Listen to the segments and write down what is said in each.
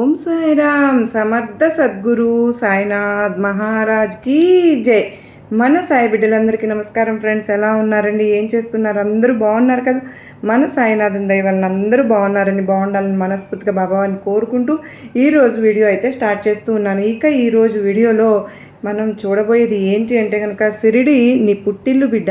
ఓం సాయిరామ్ సమర్థ సద్గురు సాయినాథ్ మహారాజ్ కీ జై. మన సాయి బిడ్డలందరికీ నమస్కారం ఫ్రెండ్స్ ఎలా ఉన్నారండి? ఏం చేస్తున్నారు? అందరూ బాగున్నారు కదా? మన సాయినాథం దయ అందరూ బాగున్నారని బాగుండాలని మనస్ఫూర్తిగా భావాన్ని కోరుకుంటూ ఈరోజు వీడియో అయితే స్టార్ట్ చేస్తూ ఉన్నాను. ఇక ఈరోజు వీడియోలో మనం చూడబోయేది ఏంటి అంటే కనుక సిరిడి నీ పుట్టిల్లు బిడ్డ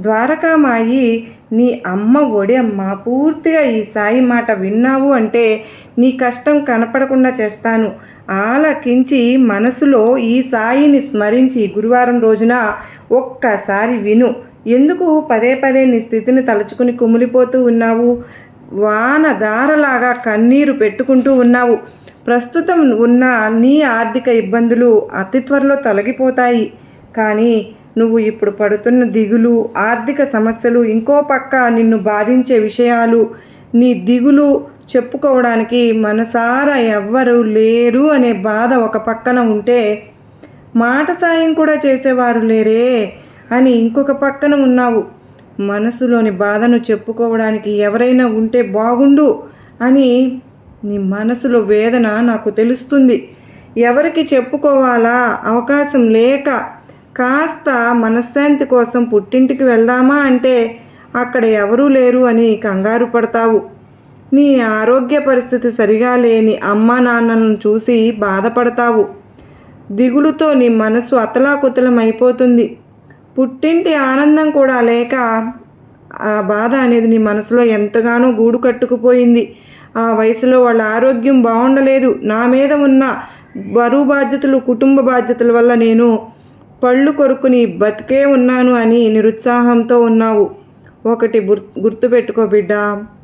ద్వారకామాయి నీ అమ్మ ఒడెమ్మ పూర్తిగా ఈ సాయి మాట విన్నావు అంటే నీ కష్టం కనపడకుండా చేస్తాను. ఆలకించి మనసులో ఈ సాయిని స్మరించి గురువారం రోజున ఒక్కసారి విను. ఎందుకు పదే పదే నీ స్థితిని తలుచుకుని కుమిలిపోతూ ఉన్నావు? వానదారలాగా కన్నీరు పెట్టుకుంటూ ఉన్నావు. ప్రస్తుతం ఉన్న నీ ఆర్థిక ఇబ్బందులు అతి త్వరలో తొలగిపోతాయి. కానీ నువ్వు ఇప్పుడు పడుతున్న దిగులు ఆర్థిక సమస్యలు ఇంకో పక్క నిన్ను బాధించే విషయాలు నీ దిగులు చెప్పుకోవడానికి మనసారా ఎవ్వరు లేరు అనే బాధ ఒక పక్కన ఉంటే మాట సాయం కూడా చేసేవారు లేరే అని ఇంకొక పక్కన ఉన్నావు. మనసులోని బాధను చెప్పుకోవడానికి ఎవరైనా ఉంటే బాగుండు అని నీ మనసులో వేదన నాకు తెలుస్తుంది. ఎవరికి చెప్పుకోవాలా అవకాశం లేక కాస్త మనశ్శాంతి కోసం పుట్టింటికి వెళ్దామా అంటే అక్కడ ఎవరూ లేరు అని కంగారు పడతావు. నీ ఆరోగ్య పరిస్థితి సరిగా లేని అమ్మా నాన్నలను చూసి బాధపడతావు. దిగులుతో నీ మనసు అతలాకుతలం అయిపోతుంది పుట్టింటి ఆనందం కూడా లేక ఆ బాధ అనేది నీ మనసులో ఎంతగానో గూడు కట్టుకుపోయింది. ఆ వయసులో వాళ్ళ ఆరోగ్యం బాగుండలేదు నా మీద ఉన్న బరువు బాధ్యతలు కుటుంబ బాధ్యతల వల్ల నేను పళ్ళు కొరుకుని బతికే ఉన్నాను అని నిరుత్సాహంతో ఉన్నావు. ఒకటి గుర్తుపెట్టుకో బిడ్డ.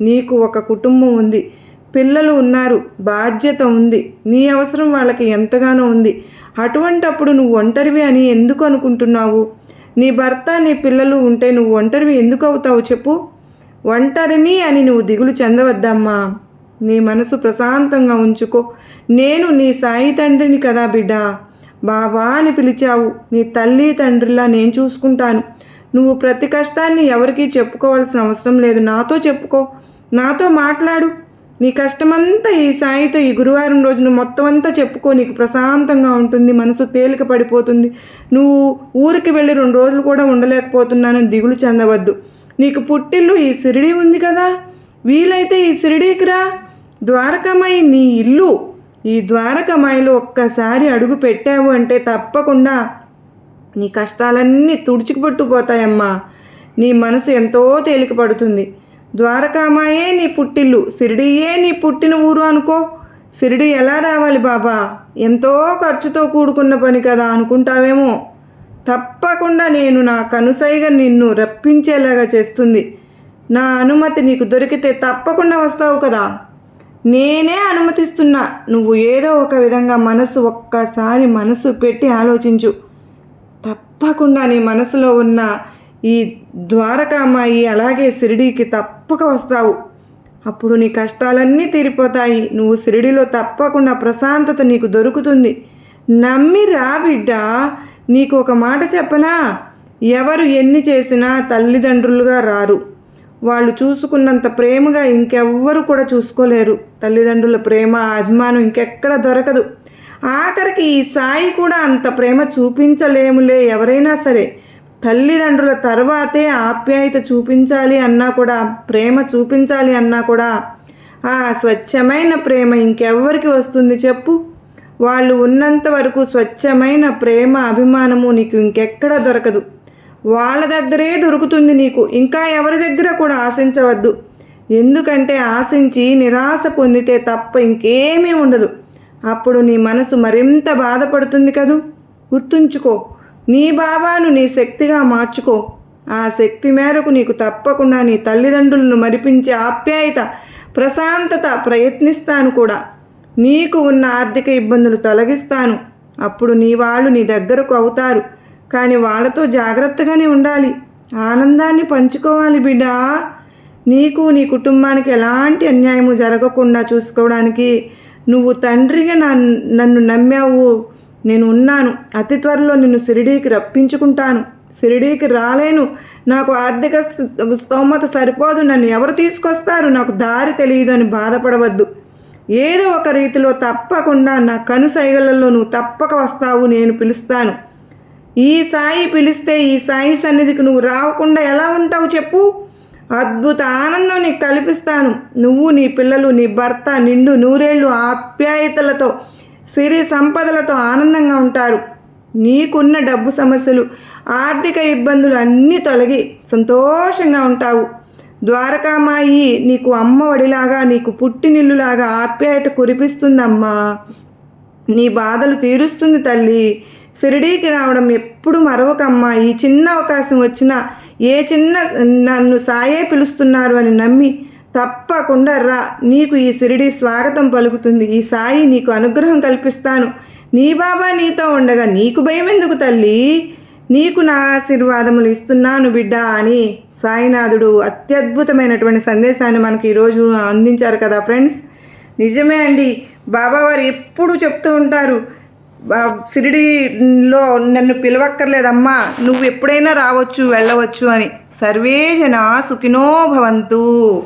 నీకు ఒక కుటుంబం ఉంది. పిల్లలు ఉన్నారు. బాధ్యత ఉంది. నీ అవసరం వాళ్ళకి ఎంతగానో ఉంది. అటువంటప్పుడు నువ్వు ఒంటరివి అని ఎందుకు అనుకుంటున్నావు? నీ భర్త నీ పిల్లలు ఉంటే నువ్వు ఒంటరివి ఎందుకు అవుతావు చెప్పు. ఒంటరిని అని నువ్వు దిగులు చెందవద్దమ్మా. నీ మనసు ప్రశాంతంగా ఉంచుకో. నేను నీ సాయి తండ్రిని కదా బిడ్డ. బాబా అని పిలిచావు. నీ తల్లి తండ్రిలా నేను చూసుకుంటాను. నువ్వు ప్రతి కష్టాన్ని ఎవరికీ చెప్పుకోవాల్సిన అవసరం లేదు. నాతో చెప్పుకో. నాతో మాట్లాడు. నీ కష్టమంతా ఈ సాయితో ఈ గురువారం రోజున మొత్తం అంతా చెప్పుకో. నీకు ప్రశాంతంగా ఉంటుంది. మనసు తేలిక పడిపోతుంది. నువ్వు ఊరికి వెళ్ళి రెండు రోజులు కూడా ఉండలేకపోతున్నానని దిగులు చెందవద్దు. నీకు పుట్టిల్లు ఈ సిరిడి ఉంది కదా. వీలైతే ఈ సిరిడీకి రా. ద్వారకమై నీ ఇల్లు. ఈ ద్వారకామాయిలో ఒక్కసారి అడుగు పెట్టావు అంటే తప్పకుండా. నీ కష్టాలన్నీ తుడుచుకుపట్టుపోతాయమ్మా నీ మనసు ఎంతో తేలిక పడుతుంది ద్వారకామాయే నీ పుట్టిల్లు సిరిడియే నీ పుట్టిన ఊరు అనుకో. సిరిడి ఎలా రావాలి బాబా? ఎంతో ఖర్చుతో కూడుకున్న పని కదా అనుకుంటావేమో. తప్పకుండా నేను నా కనుసైగా నిన్ను రప్పించేలాగా చేస్తుంది. నా అనుమతి నీకు దొరికితే తప్పకుండా వస్తావు కదా. నేనే అనుమతిస్తున్నా. నువ్వు ఏదో ఒక విధంగా మనసు ఒక్కసారి మనసు పెట్టి ఆలోచించు. తప్పకుండా నీ మనసులో ఉన్న ఈ ద్వారకామాయి అలాగే షిరిడీకి తప్పక వస్తావు. అప్పుడు నీ కష్టాలన్నీ తీరిపోతాయి. నువ్వు షిరిడిలో తప్పకుండా ప్రశాంతత నీకు దొరుకుతుంది. నమ్మి రా బిడ్డ. నీకు ఒక మాట చెప్పనా? ఎవరు ఎన్ని చేసినా తల్లిదండ్రులుగా రారు. వాళ్ళు చూసుకున్నంత ప్రేమగా ఇంకెవ్వరు కూడా చూసుకోలేరు. తల్లిదండ్రుల ప్రేమ అభిమానం ఇంకెక్కడ దొరకదు. ఆఖరికి ఈ సాయి కూడా అంత ప్రేమ చూపించలేములే ఎవరైనా సరే. తల్లిదండ్రుల తర్వాతే ఆప్యాయత చూపించాలి అన్నా కూడా ప్రేమ చూపించాలి అన్నా కూడా ఆ స్వచ్ఛమైన ప్రేమ ఇంకెవ్వరికి వస్తుంది చెప్పు? వాళ్ళు ఉన్నంత వరకు స్వచ్ఛమైన ప్రేమ అభిమానము నీకు ఇంకెక్కడ దొరకదు. వాళ్ళ దగ్గరే దొరుకుతుంది నీకు. ఇంకా ఎవరి దగ్గర కూడా ఆశించవద్దు. ఎందుకంటే ఆశించి నిరాశ పొందితే తప్ప ఇంకేమీ ఉండదు. అప్పుడు నీ మనసు మరింత బాధపడుతుంది కదూ? గుర్తుంచుకో. నీ భావాలు నీ శక్తిగా మార్చుకో. ఆ శక్తి మేరకు నీకు తప్పకుండా నీ తల్లిదండ్రులను మరిపించే ఆప్యాయత ప్రశాంతత ప్రయత్నిస్తాను కూడా. నీకు ఉన్న ఆర్థిక ఇబ్బందులు తొలగిస్తాను. అప్పుడు నీ వాళ్ళు నీ దగ్గరకు అవుతారు. కానీ వాళ్ళతో జాగ్రత్తగానే ఉండాలి. ఆనందాన్ని పంచుకోవాలి బిడ్డ. నీకు నీ కుటుంబానికి ఎలాంటి అన్యాయము జరగకుండా చూసుకోవడానికి నువ్వు తండ్రిగా నన్ను నమ్మావు. నేను ఉన్నాను. అతి త్వరలో నిన్ను సిరిడీకి రప్పించుకుంటాను. సిరిడీకి రాలేను. నాకు ఆర్థిక స్తోమత సరిపోదు. నన్ను ఎవరు తీసుకొస్తారు? నాకు దారి తెలియదు అని బాధపడవద్దు. ఏదో ఒక రీతిలో తప్పకుండా నా కనుసైగలలో నువ్వు తప్పక వస్తావు. నేను పిలుస్తాను. ఈ సాయి పిలిస్తే ఈ సాయి సన్నిధికి నువ్వు రాకుండా ఎలా ఉంటావు చెప్పు? అద్భుత ఆనందం నీకు కల్పిస్తాను. నువ్వు నీ పిల్లలు నీ భర్త నిండు నూరేళ్ళు ఆప్యాయతలతో సిరి సంపదలతో ఆనందంగా ఉంటారు. నీకున్న డబ్బు సమస్యలు ఆర్థిక ఇబ్బందులు అన్నీ తొలగి సంతోషంగా ఉంటావు. ద్వారకామాయి నీకు అమ్మఒడిలాగా నీకు పుట్టినిల్లులాగా ఆప్యాయత కురిపిస్తుందమ్మా. నీ బాధలు తీరుస్తుంది తల్లి. షిరిడీకి రావడం ఎప్పుడు మరవకమ్మా. ఈ చిన్న అవకాశం వచ్చినా ఏ చిన్న నన్ను సాయే పిలుస్తున్నారు అని నమ్మి తప్పకుండా రా. నీకు ఈ సిరిడి స్వాగతం పలుకుతుంది. ఈ సాయి నీకు అనుగ్రహం కల్పిస్తాను. నీ బాబా నీతో ఉండగా నీకు భయం ఎందుకు తల్లి? నీకు నా ఆశీర్వాదములు ఇస్తున్నాను బిడ్డ అని సాయినాథుడు అత్యద్భుతమైనటువంటి సందేశాన్ని మనకి ఈరోజు అందించారు కదా ఫ్రెండ్స్. నిజమే అండి. బాబావారు ఎప్పుడు చెప్తూ ఉంటారు సిరిడిలో షిరిడీలో నన్ను పిలవక్కర్లేదమ్మా. నువ్వు ఎప్పుడైనా రావచ్చు వెళ్ళవచ్చు అని. సర్వే జన సుఖినో భవంతు.